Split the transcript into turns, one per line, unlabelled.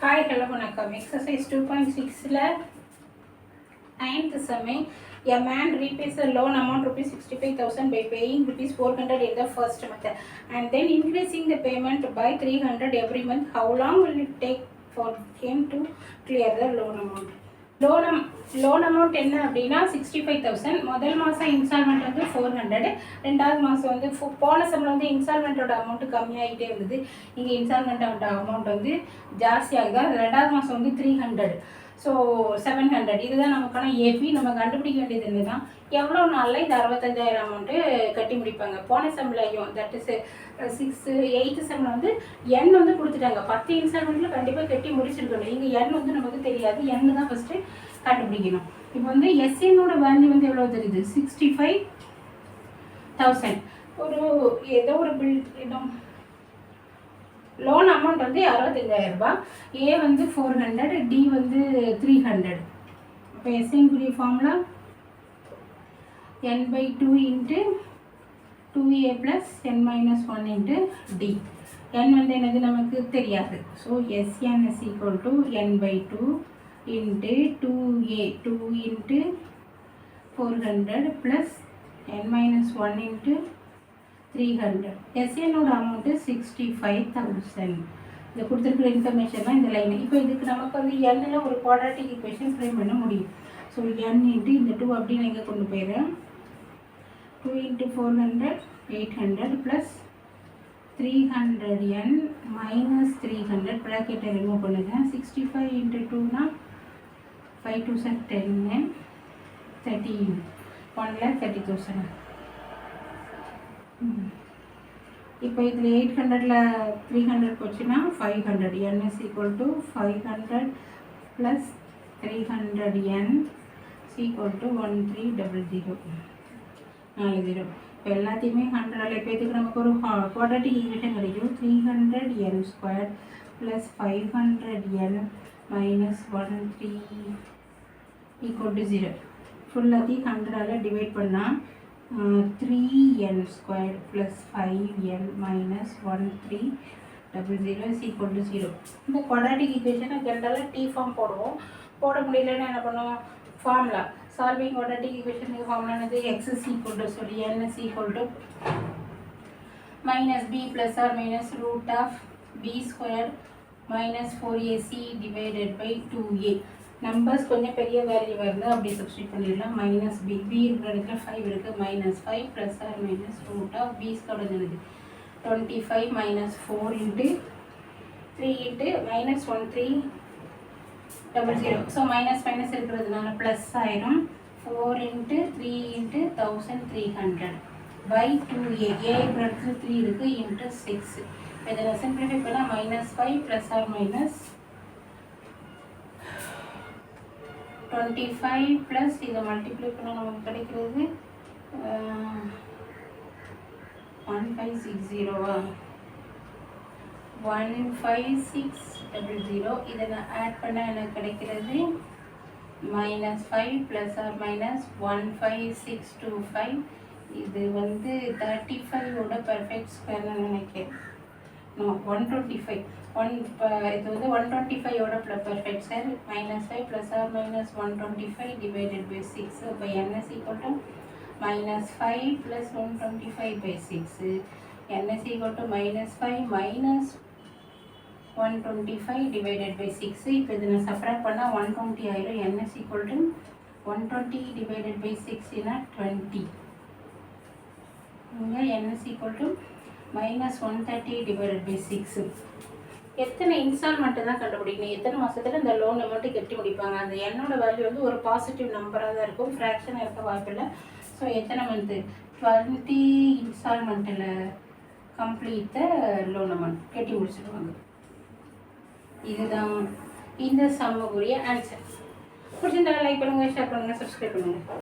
Hi hello வணக்கம் exercise two point சிக்ஸில் ninth செம்மை a man repays the loan amount rupees 65000 by paying rupees 400 in the first month and then increasing the payment by 300 every month how long will it take for him to clear the loan amount loan am loan amount என்ன அப்படின்னா sixty five thousand முதல் மாதம் instalment வந்து four hundred ரெண்டாவது மாதம் வந்து ஃபோ- போன சம்பளம் வந்து இன்ஸ்டால்மெண்ட்டோட அமௌண்ட்டு கம்மியாகிட்டே இருந்தது. இங்கே இன்ஸ்டால்மெண்ட்டோட அமௌண்ட் வந்து ஜாஸ்தியாகுது ரெண்டாவது மாதம் வந்து three hundred so seven hundred இதுதான் நமக்கான ஏபி நம்ம கண்டுபிடிக்க வேண்டியது என்னதான் எவ்வளோ நாளில் இந்த அறுபத்தஞ்சாயிரம் அமௌண்ட்டு கட்டி முடிப்பாங்க? போன செம்லையும் தட் இஸ் சிக்ஸ் எயித்து செம்மில் வந்து எண் வந்து கொடுத்துட்டாங்க. பத்து இன்ஸ்டால்மெண்ட்டில் கண்டிப்பாக கட்டி முடிச்சிருக்கணும். இங்கே எண் வந்து நமக்கு தெரியாது. எண் தான் ஃபஸ்ட்டு கண்டுபிடிக்கணும். இப்போ வந்து எஸ்என்னோட வேல்யூ வந்து எவ்வளோ தெரியுது? சிக்ஸ்டி ஃபைவ் தௌசண்ட் ஒரு ஏதோ ஒரு பில் இடம் லோன் அமௌண்ட் வந்து அறுபத்தஞ்சாயிரம் ரூபாய் ஏ வந்து ஃபோர் ஹண்ட்ரட் டி வந்து த்ரீ ஹண்ட்ரட் இப்போ எஸ்ஐங்குரிய formula n by two into two a plus n minus one into d n வந்து என்னது நமக்கு தெரியாது. So SN is equal to n by two into two a two into four hundred plus n minus one into three hundred எஸ்எனோட amount sixty five thousand இந்த கொடுத்துருக்குற information தான் இந்த line இப்போ இதுக்கு நமக்கு வந்து எண்ணில் ஒரு குவாட்ராட்டிக் ஈக்குவேஷன் ஃப்ரேம் பண்ண முடியும். ஸோ என் இன்ட்டு இந்த டூ அப்படின்னு இங்கே கொண்டு போயிடுறேன். Two into four hundred eight hundred plus three hundred n minus three hundred ப்ராக்கெட்டை remove பண்ணுங்கள் சிக்ஸ்டி ஃபைவ் இன்ட்டு டூனா ஃபைவ் டூ சார் டென்னு thirty one lakh thirty thousand இப்போ இதில் எயிட் ஹண்ட்ரடில் த்ரீ ஹண்ட்ரட் போச்சுன்னா five hundred n is equal to five hundred plus three hundred n equal to one three double zero நாலு zero இப்போ எல்லாத்தையுமே ஹண்ட்ரடில் இப்போ இதுக்கு நமக்கு ஒரு குவாட்ரட்டிக் ஈக்குவேஷன் கிடைக்கும். Three hundred n square plus five hundred n minus one three equal to zero ஃபுல்லாத்தையும் ஹண்ட்ரடால் டிவைட் பண்ணால் three n square plus five n minus one three double zero is equal to zero இந்த quadratic ஈக்குவேஷனை ஜென்ரலாக d form போடுவோம். போட முடியலன்னா என்ன பண்ணுவோம்? ஃபார்முலா சால்விங் குவாட்ராட்டிக் ஈக்குவேஷனுக்கு ஃபார்முலா என்னது? எக்ஸ் இஸ் ஈக்குவல் டு சொல்லி n is equal to minus b plus or minus root of b square minus four ac divided by two a numbers கொஞ்சம் பெரிய வேல்யூ வருது அப்படி சப்ஸ்டியூட் பண்ணிடலாம். Minus B B இருக்கிற இடத்துல five இருக்குது minus five plus or minus root of b square இருக்குது twenty five minus four into three into minus one three double zero so minus minus இருக்கிறதுனால ப்ளஸ் ஆயிரும். Four into three into thousand three hundred by two a a இடத்துல three இருக்குது into six இதில் simplify பண்ணால் minus five plus or minus twenty five plus இதை multiply பண்ணால் நமக்கு கிடைக்கிறது ஒன் ஃபைவ் சிக்ஸ் ஜீரோவா one five six double zero இதை நான் ஆட் பண்ணால் எனக்கு கிடைக்கிறது minus five plus or minus one five six two five இது வந்து தேர்ட்டி ஃபைவோட பர்ஃபெக்ட் ஸ்கொயர்னு நினைக்கிறேன். No one twenty five one இப்போ இது வந்து one twenty ஃபைவோட perfect sir minus five plus or minus one twenty five divided by six இப்போ NS equal to minus five plus one twenty five by six NS equal to minus five minus one twenty five divided by six இப்போ இது நான் subtract பண்ணால் one twenty ஆயிரும் NS equal to one twenty divided by சிக்ஸ்னா twenty இங்கே NS equal to minus one thirty divided by six எத்தனை instalment தான் கண்டுபிடிக்கணும்? எத்தனை மாதத்தில் இந்த லோன் அமௌண்ட்டு கட்டி முடிப்பாங்க? அந்த என்னோட வேல்யூ வந்து ஒரு பாசிட்டிவ் நம்பராக தான் இருக்கும். ஃப்ராக்ஷன் இருக்க வாய்ப்பில்லை ஸோ எத்தனை மந்த்து டுவெண்ட்டி இன்ஸ்டால்மெண்ட்டில் கம்ப்ளீட் த லோன் அமௌண்ட் கட்டி முடிச்சிடுவாங்க இதுதான் இந்த சம்மக்குரிய ஆன்சர் பிடிச்சிருந்தா லைக் பண்ணுங்கள் ஷேர் பண்ணுங்கள் சப்ஸ்கிரைப் பண்ணுங்கள்